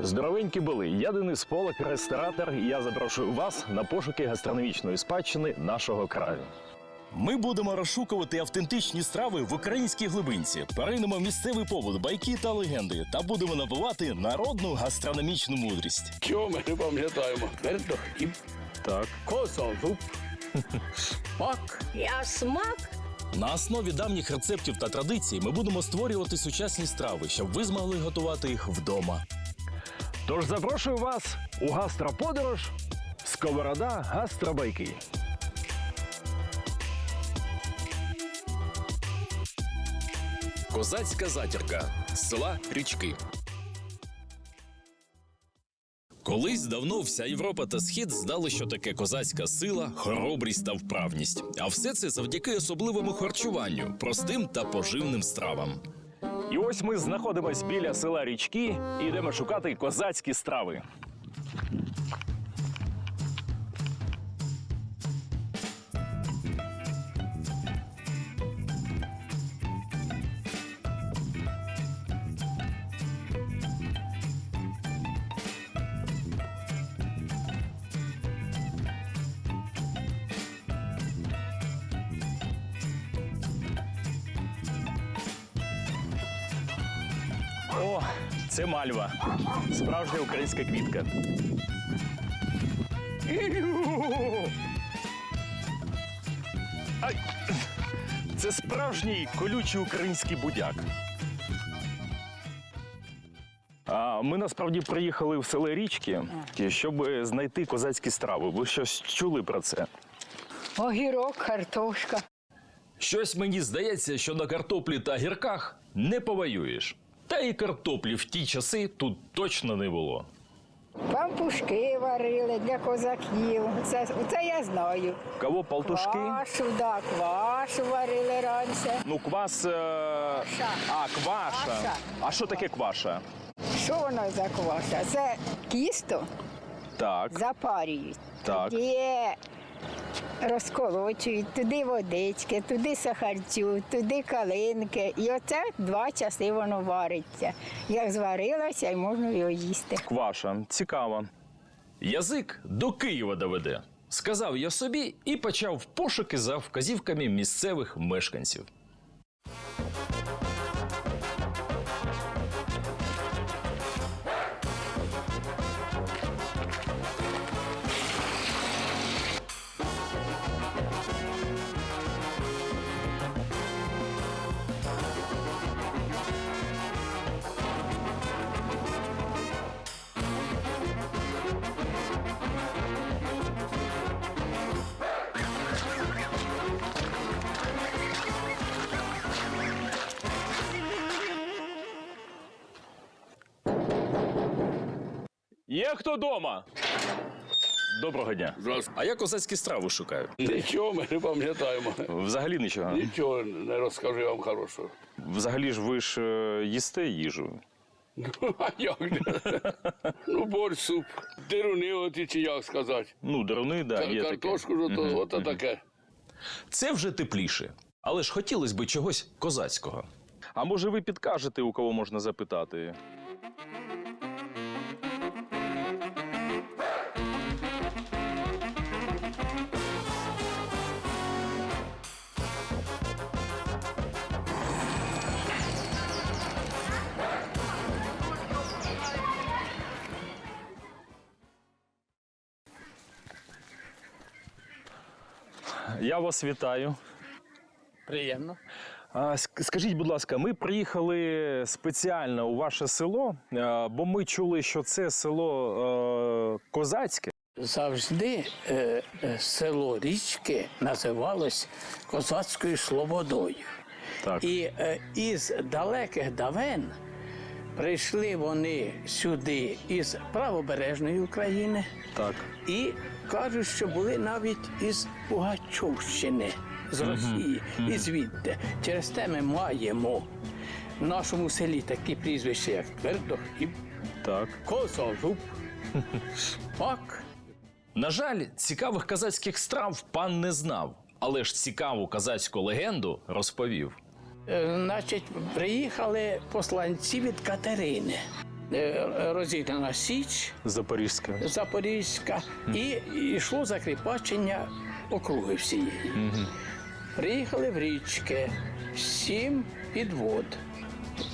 Здоровенькі були. Я Денис Полак, ресторатор, і я запрошую вас на пошуки гастрономічної спадщини нашого краю. Ми будемо розшукувати автентичні страви в українській глибинці, перейдемо в місцевий побут, байки та легенди та будемо набувати народну гастрономічну мудрість. Чого ми не пам'ятаємо? Картохліб, Так. козолуб, шпак. Я смак. На основі давніх рецептів та традицій ми будемо створювати сучасні страви, щоб ви змогли готувати їх вдома. Тож запрошую вас у гастроподорож Сковорода гастробайки. Козацька затірка з села Річки. Колись давно вся Європа та Схід знали, що таке козацька сила, хоробрість та вправність. А все це завдяки особливому харчуванню, простим та поживним стравам. І ось ми знаходимось біля села Річки і йдемо шукати козацькі страви. О, це мальва. Справжня українська квітка. Ай! Це справжній колючий український будяк. А ми насправді приїхали в село Річки, щоб знайти козацькі страви. Ви щось чули про це? Огірок, картошка. Щось мені здається, що на картоплі та гірках не повоюєш. Та і картоплі в ті часи тут точно не було. Пампушки варили для козаків. Це, це я знаю. Кого палтушки? Квашу, да, квашу варили раніше. Ну, квас. е, А, кваша. Кваша. А що таке кваша? Що воно за кваша? Це кісто Так. запарюють. Так. Тоді розколочують, туди водички, туди сахарцю, туди калинки. І оце два часи воно вариться. Як зварилося, і можна його їсти. Кваша. Цікаво. Язик до Києва доведе. Сказав я собі і почав пошуки за вказівками місцевих мешканців. Є хто дома? Доброго дня. Здрасте. А я козацькі страви шукаю. Нічого ми не пам'ятаємо. Взагалі нічого. Нічого не розкажу я вам хорошого. Взагалі ж ви ж е, їсте їжу. А як же? Ну, борщ, суп, дируни, от чи як сказати. Ну, даруни, да, є таке. Картошку, ж ото, ото таке. Це вже тепліше. Але ж хотілося б чогось козацького. А може ви підкажете, у кого можна запитати? Я вас вітаю. Приємно. Скажіть, будь ласка, ми приїхали спеціально у ваше село, бо ми чули, що це село козацьке. Завжди е, е, село Річки називалось Козацькою Слободою. Так. І е, із далеких давен прийшли вони сюди із правобережної України Так. і кажуть, що були навіть із Пугачовщини, з Росії, і звідти. Через те ми маємо в нашому селі такі прізвища, як Твердохліб, Так. Козолуб, Шпак. На жаль, цікавих казацьких страв пан не знав, але ж цікаву казацьку легенду розповів. Е, Значить, приїхали посланці від Катерини. Е, розігнана Січ Запорізька. Запорізька і йшло закріпачення округи всієї. Приїхали в річки, сім підвод.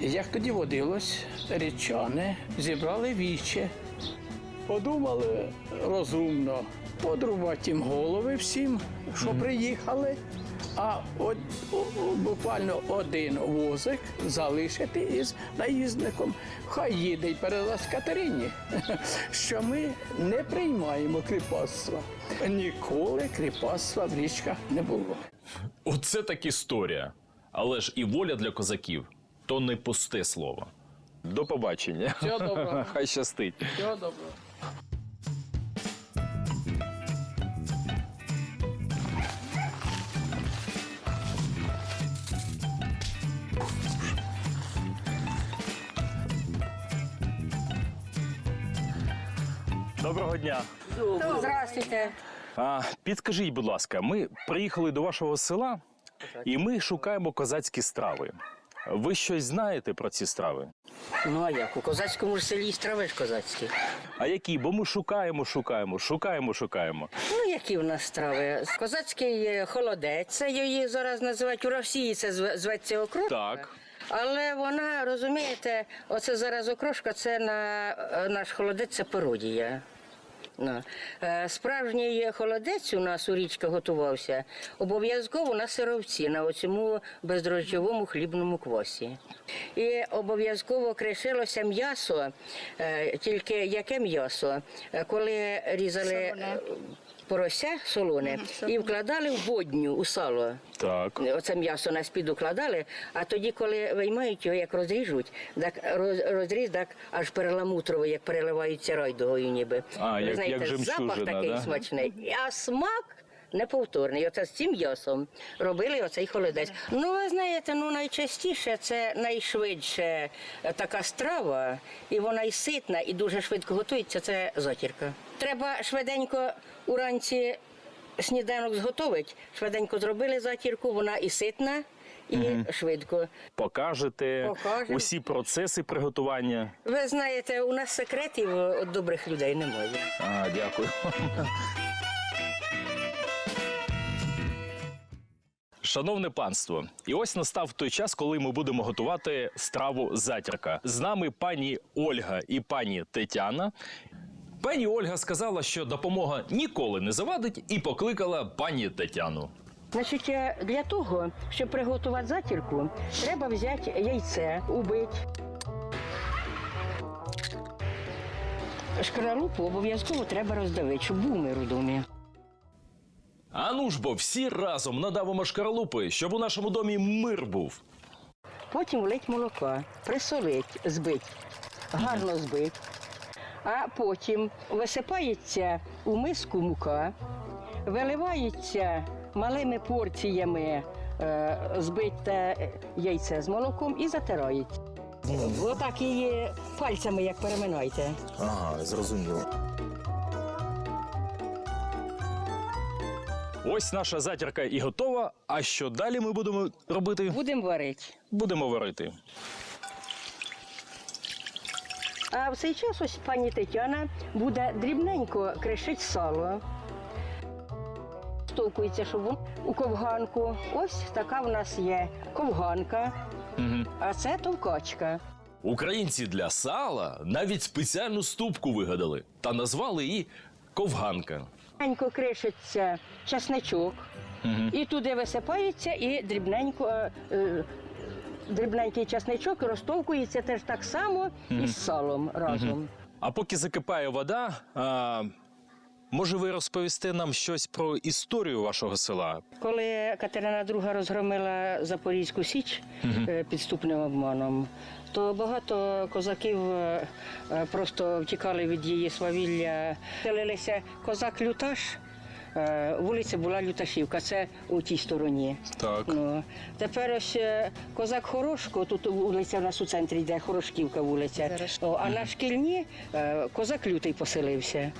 Як тоді водилось, річани зібрали віче, подумали розумно подрубати їм голови всім, що приїхали, а от, о- о- буквально один возик залишити із наїзником. Хай їде й передасть Катерині, що ми не приймаємо кріпацтва. Ніколи кріпацтва в річках не було. Оце так історія. Але ж і воля для козаків то не пусте слово. До побачення. Всього доброго. Хай щастить. Всього доброго. Доброго дня. Здравствуйте. А, підкажіть, будь ласка, ми приїхали до вашого села і ми шукаємо козацькі страви. Ви щось знаєте про ці страви? Ну а як? У козацькому ж селі страви ж козацькі. А які? Бо ми шукаємо, шукаємо, шукаємо, шукаємо. Ну, які в нас страви? Козацький е, холодець, це її зараз називають у Росії, це зв- зветься окрошка. Так. Але вона, розумієте, оце зараз окрошка, це на е, наш холодець, це пародія. Ну. Е, Справжній холодець у нас у річках готувався обов'язково на сировці, на оцьому бездрожджовому хлібному квасі. І обов'язково кришилося м'ясо, е, тільки яке м'ясо? Коли різали е, порося солоне і вкладали в бодню у сало. Так. Оце м'ясо на спід укладали, а тоді, коли виймають його, як розріжуть, так роз- розріз так аж переламутрово, як переливаються райдугою ніби. А, Ви як- знаєте, як запах такий да? смачний, а смак неповторний. Оце з цим м'ясом робили оцей холодець. Ну, ви знаєте, ну найчастіше це найшвидше е, така страва, і вона і ситна, і дуже швидко готується. Це затірка. Треба швиденько уранці сніданок зготовить, швиденько зробили затірку, вона і ситна, і швидко. Покажете Покажем. усі процеси приготування. Ви знаєте, у нас секретів від добрих людей немає. А, дякую. Шановне панство, і ось настав той час, коли ми будемо готувати страву затірка. З нами пані Ольга і пані Тетяна. Пані Ольга сказала, що допомога ніколи не завадить, і покликала пані Тетяну. Значить, е, для того, щоб приготувати затірку, треба взяти яйце, убити. Шкаралупу обов'язково треба роздавити, щоб був мир у домі. А ну ж бо всі разом надавимо шкаралупи, щоб у нашому домі мир був. Потім влить молока, присолить, збить, гарно збить. А потім висипається у миску мука, виливається малими порціями е, збите яйце з молоком і затирається. Отак її пальцями як переминайте. Ага, зрозуміло. Ось наша затірка і готова. А що далі ми будемо робити? Будемо варити. Будемо варити. А в цей час ось пані Тетяна буде дрібненько кришить сало. Стовкується, щоб воно у ковганку. Ось така в нас є ковганка, а це товкачка. Українці для сала навіть спеціальну ступку вигадали та назвали її ковганка. Дрібненько кришиться часничок, і туди висипається, і дрібненько. е, е, Дрібненький часничок розтовкується теж так само із салом разом. А поки закипає вода, а, може ви розповісте нам щось про історію вашого села? Коли Катерина II розгромила Запорізьку Січ е, підступним обманом, то багато козаків е, е, просто втікали від її свавілля. Селилися козак Люташ. Е, Вулиця була Люташівка, це у тій стороні. Так. Ну, тепер ось е, козак Хорошко, тут вулиця у нас у центрі йде Хорошківка вулиця. О, а на шкільні е, козак Лютий поселився.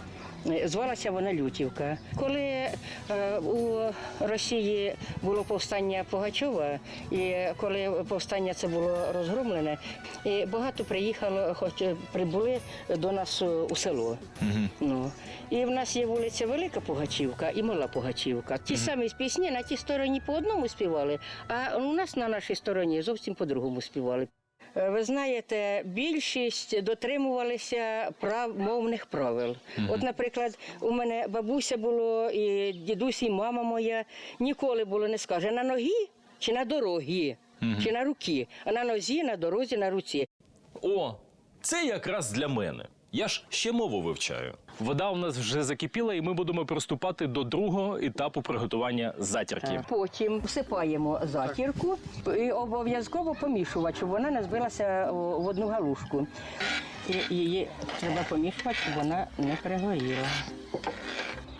Звалася вона Лютівка. Коли е, у Росії було повстання Пугачова, і коли повстання це було розгромлене, і багато приїхало, хоч прибули до нас у село. Ну. І в нас є вулиця Велика Пугачівка і Мала Пугачівка. Ті самі пісні на тій стороні по одному співали, а у нас на нашій стороні зовсім по-другому співали. Е, Ви знаєте, більшість дотримувалися прав мовних правил. От, наприклад, у мене бабуся було, і дідусь, і мама моя ніколи було не скаже на ногі чи на дорогі, чи на руки, а на нозі, на дорозі, на руці. О, це якраз для мене. Я ж ще мову вивчаю. Вода у нас вже закипіла, і ми будемо приступати до другого етапу приготування затірки. Потім всипаємо затірку і обов'язково помішувати, щоб вона не збилася в одну галушку. Її треба помішувати, щоб вона не пригоріла.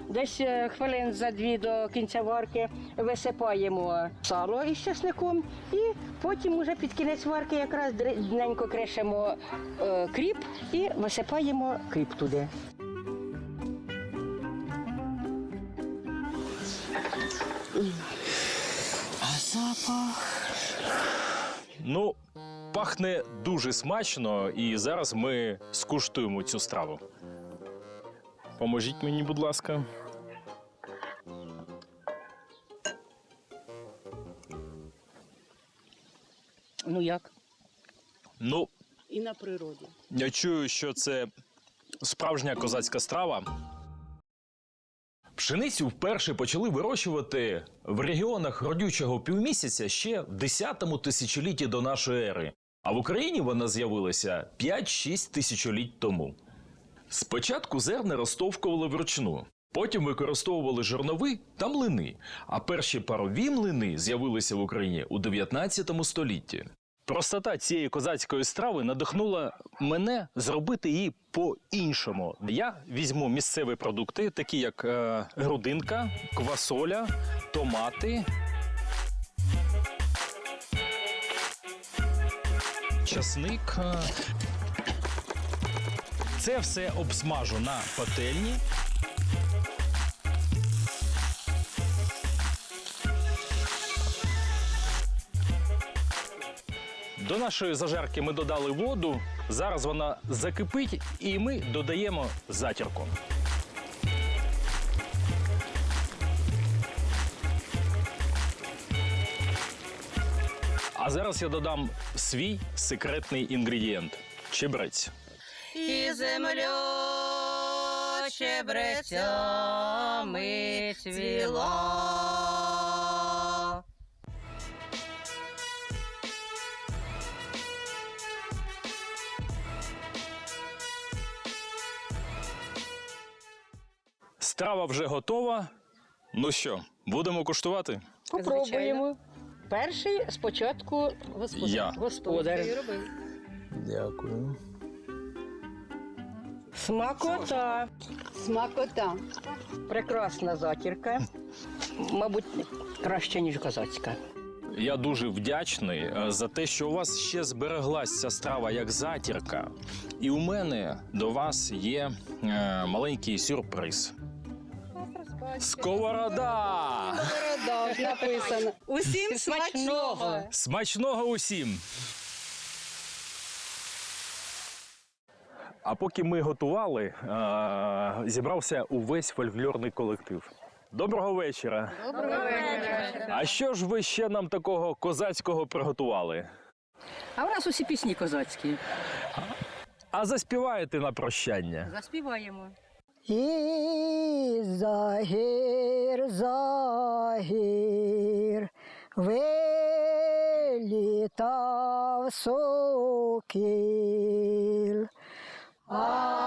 Десь е, хвилин за дві до кінця варки висипаємо сало із чесником і потім уже під кінець варки якраз дрібненько крешемо е, кріп і висипаємо кріп туди. Ну, пахне дуже смачно, і зараз ми скуштуємо цю страву. Поможіть мені, будь ласка. Ну як? Ну, І на природі. я чую, що це справжня козацька страва. Пшеницю вперше почали вирощувати в регіонах родючого півмісяця ще в 10 тисячолітті до нашої ери. А в Україні вона з'явилася 5-6 тисячоліть тому. Спочатку зерна розтовкували вручну, потім використовували жорнови та млини, а перші парові млини з'явилися в Україні у 19 столітті. Простота цієї козацької страви надихнула мене зробити її по-іншому. Я візьму місцеві продукти, такі як е, грудинка, квасоля, томати. Часник. Це все обсмажу на пательні. До нашої зажарки ми додали воду. Зараз вона закипить, і ми додаємо затірку. А зараз я додам свій секретний інгредієнт чебрець. І землю чебрецями цвіла. Страва вже готова. Ну що, будемо куштувати? Попробуємо. Перший спочатку господар. Я. господар. Дякую. Смакота. Смакота. Прекрасна затірка. Мабуть, краще, ніж козацька. Я дуже вдячний е, за те, що у вас ще збереглась ця страва як затірка. І у мене до вас є е, маленький сюрприз. Сковорода! Сковорода написано. Усім смачного. Смачного усім! А поки ми готували, е, зібрався увесь фольклорний колектив. Доброго вечора! Доброго вечора! А що ж ви ще нам такого козацького приготували? А у нас усі пісні козацькі. А заспіваєте на прощання? Заспіваємо. І загір, загір, вилітав сокіл. А